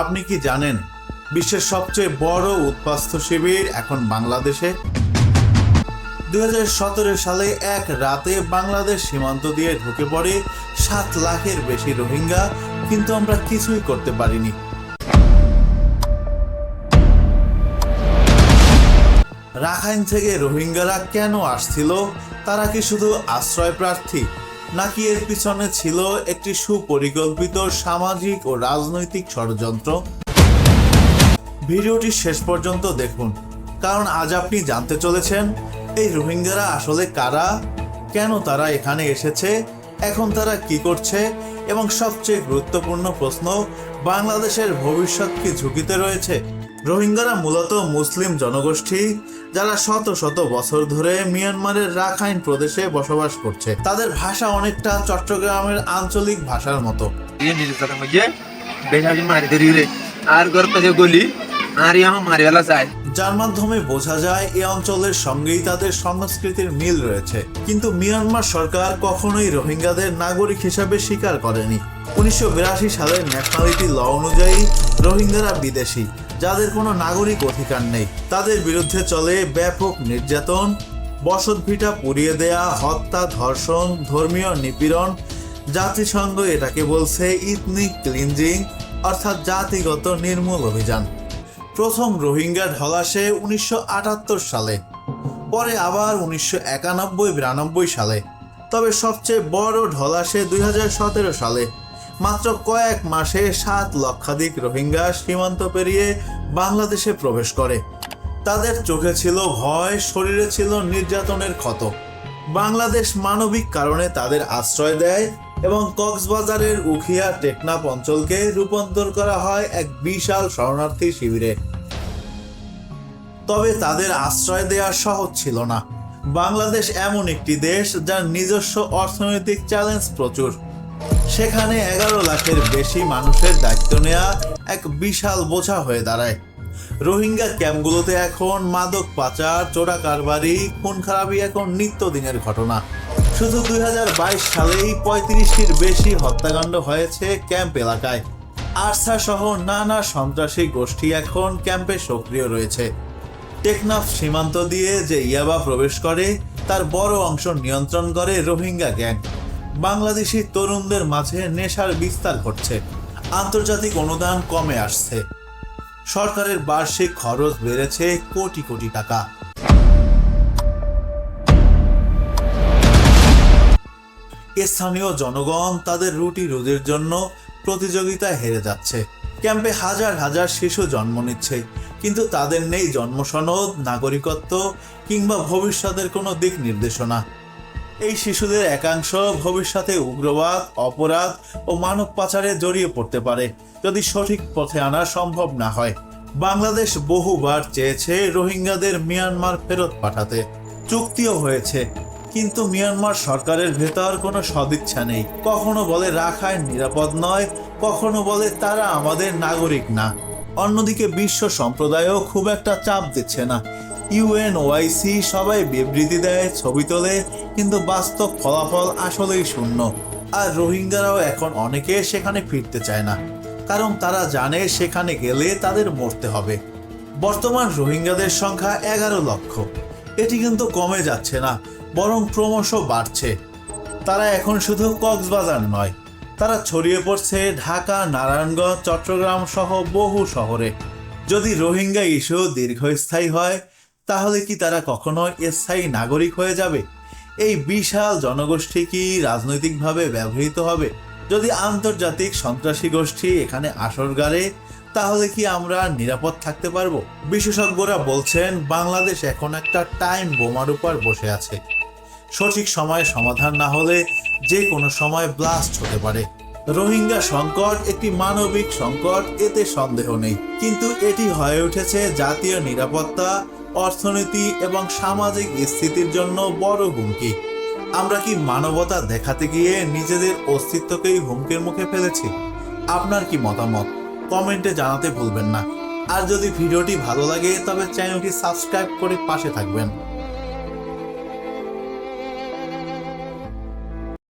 আপনি কি জানেন বিশ্বের সবচেয়ে বড় উৎপাস্ত শিবির এখন বাংলাদেশে? দুই সালে এক রাতে বাংলাদেশ সীমান্ত দিয়ে ঢুকে পড়ে সাত লাখের বেশি রোহিঙ্গা, কিন্তু আমরা কিছুই করতে পারিনি। রাখাইন থেকে রোহিঙ্গারা কেন আসছিল? তারা কি শুধু আশ্রয় প্রার্থী নাকি এর পিছনে ছিল একটি সুপরিকল্পিত সামাজিক ও রাজনৈতিক ষড়যন্ত্র? ভিডিওটি শেষ পর্যন্ত দেখুন, কারণ আজ আপনি জানতে চলেছেন, এই রোহিঙ্গারা আসলে কারা? কেন তারা এখানে এসেছে? এখন তারা কি করছে? এবং সবচেয়ে গুরুত্বপূর্ণ প্রশ্ন, বাংলাদেশের ভবিষ্যৎ কি ঝুঁকিতে রয়েছে? রোহিঙ্গারা মূলত মুসলিম জনগোষ্ঠী, যারা শত শত বছর ধরে মিয়ানমারের রাখাইন প্রদেশে বসবাস করছে। তাদের ভাষা অনেকটা চট্টগ্রামের আঞ্চলিক ভাষার মতো। যায় যার মাধ্যমে বোঝা যায়, এ অঞ্চলের সঙ্গেই তাদের সংস্কৃতির মিল রয়েছে। কিন্তু মিয়ানমার সরকার কখনোই রোহিঙ্গাদের নাগরিক হিসাবে স্বীকার করেনি। উনিশশো সালের ন্যাশনালিটি ল অনুযায়ী রোহিঙ্গারা বিদেশি, যাদের কোনো নাগরিক অধিকার নেই। তাদের বিরুদ্ধে চলে ব্যাপক নির্যাতন, বসতভিটা পুড়িয়ে দেয়া, হত্যা, ধর্ষণ, ধর্মীয় নিপীড়ন, জাতিসংঘ এটাকে বলছে ইথনিক ক্লিনজিং অর্থাৎ জাতিগত নির্মূল অভিযান। প্রথম রোহিঙ্গা ঢল আসে উনিশশো সালে, পরে আবার উনিশশো একানব্বই বিরানব্বই সালে। তবে সবচেয়ে বড় ঢল আসে দুই সালে মাত্র কয়েক মাসে সাত লক্ষাধিক রোহিঙ্গা সীমান্ত পেরিয়ে বাংলাদেশে প্রবেশ করে। তাদের চোখে ছিল ভয়, শরীরে ছিল নির্যাতনের ক্ষত। বাংলাদেশ মানবিক কারণে তাদের আশ্রয় দেয় এবং কক্সবাজারের উখিয়া টেকনাফ অঞ্চলকে রূপান্তর করা হয় এক বিশাল শরণার্থী শিবিরে। তবে তাদের আশ্রয় দেওয়া সহজ ছিল না। বাংলাদেশ এমন একটি দেশ যার নিজস্ব অর্থনৈতিক চ্যালেঞ্জ প্রচুর। সেখানে এগারো লাখের বেশি মানুষের দায়িত্ব নেওয়া এক বিশাল বোঝা হয়ে দাঁড়ায়। রোহিঙ্গা ক্যাম্পগুলোতে এখন মাদক পাচার, চোরা কারবারি, খুন খারাপি এখন নিত্যদিনের ঘটনা। শুধু দুই হাজার বাইশ সালেই পঁয়ত্রিশটির বেশি হত্যাকাণ্ড হয়েছে ক্যাম্প এলাকায়। আরসা সহ নানা সন্ত্রাসী গোষ্ঠী এখন ক্যাম্পে সক্রিয় রয়েছে। টেকনাফ সীমান্ত দিয়ে যে ইয়াবা প্রবেশ করে, তার বড় অংশ নিয়ন্ত্রণ করে রোহিঙ্গা গ্যাং। বাংলাদেশি তরুণদের মাঝে নেশার বিস্তার ঘটছে। আন্তর্জাতিক অনুদান কমে আসছে। সরকারের বার্ষিক খরচ বেড়েছে কোটি কোটি টাকা। স্থানীয় জনগণ তাদের রুটি রোদের জন্য প্রতিযোগিতায় হেরে যাচ্ছে। ক্যাম্পে হাজার হাজার শিশু জন্ম নিচ্ছে, কিন্তু তাদের নেই জন্মসনদ, নাগরিকত্ব কিংবা ভবিষ্যতের কোনো দিক নির্দেশনা। এই শিশুদের একাংশ ভবিষ্যতে উগ্রবাদ, অপরাধ ও মানব পাচারে জড়িয়ে পড়তে পারে, যদি সঠিক পথে আনা সম্ভব না হয়। বাংলাদেশ বহুবার চেয়েছে রোহিঙ্গাদের মিয়ানমার ফেরত পাঠাতে। চুক্তিও হয়েছে, কিন্তু মিয়ানমার সরকারের ভেতর কোনো সদিচ্ছা নেই। কখনো বলে রাখায় নিরাপদ নয়, কখনো বলে তারা আমাদের নাগরিক না। অন্যদিকে বিশ্ব সম্প্রদায়ও খুব একটা চাপ দিচ্ছে না। ইউএন ওআইসি সবাই বিবৃতি দেয়, ছবি তোলে, কিন্তু বাস্তব ফলাফল আসলেই শূন্য। আর রোহিঙ্গারাও এখন অনেকে সেখানে ফিরতে চায় না। কারণ তারা জানে সেখানে গেলে তাদের মরতে হবে। বর্তমান রোহিঙ্গাদের সংখ্যা এগারো লক্ষ। এটি কিন্তু কমে যাচ্ছে না, বরং ক্রমশ বাড়ছে। তারা এখন শুধু কক্সবাজার নয়, তারা ছড়িয়ে পড়ছে ঢাকা, নারায়ণগঞ্জ, চট্টগ্রাম সহ বহু শহরে। যদি রোহিঙ্গা ইস্যু দীর্ঘস্থায়ী হয় তাহলে কি তারা কখনো স্থায়ী নাগরিক হয়ে যাবে? এই বিশাল জনগোষ্ঠী কি রাজনৈতিকভাবে ব্যবহৃত হবে? যদি আন্তর্জাতিক সন্ত্রাসী গোষ্ঠী এখানে আসর গাড়ে, তাহলে কি আমরা নিরাপদ থাকতে পারব? বিশেষজ্ঞরা বলছেন, বাংলাদেশ এখন একটা টাইম বোমার উপর বসে আছে। সঠিক সময়ে সমাধান না হলে যে কোনো সময় ব্লাস্ট হতে পারে। রোহিঙ্গা সংকট একটি মানবিক সংকট, এতে সন্দেহ নেই। কিন্তু এটি হয়ে উঠেছে জাতীয় নিরাপত্তা অর্থনীতি এবং সামাজিক স্থিতির জন্য বড় হুমকি। আমরা কি মানবতা দেখাতে গিয়ে নিজেদের অস্তিত্বকেই হুমকির মুখে ফেলেছি? আপনার কি মতামত? কমেন্টে জানাতে ভুলবেন না। আর যদি ভিডিওটি ভালো লাগে, তবে চ্যানেলটি সাবস্ক্রাইব করে পাশে থাকবেন।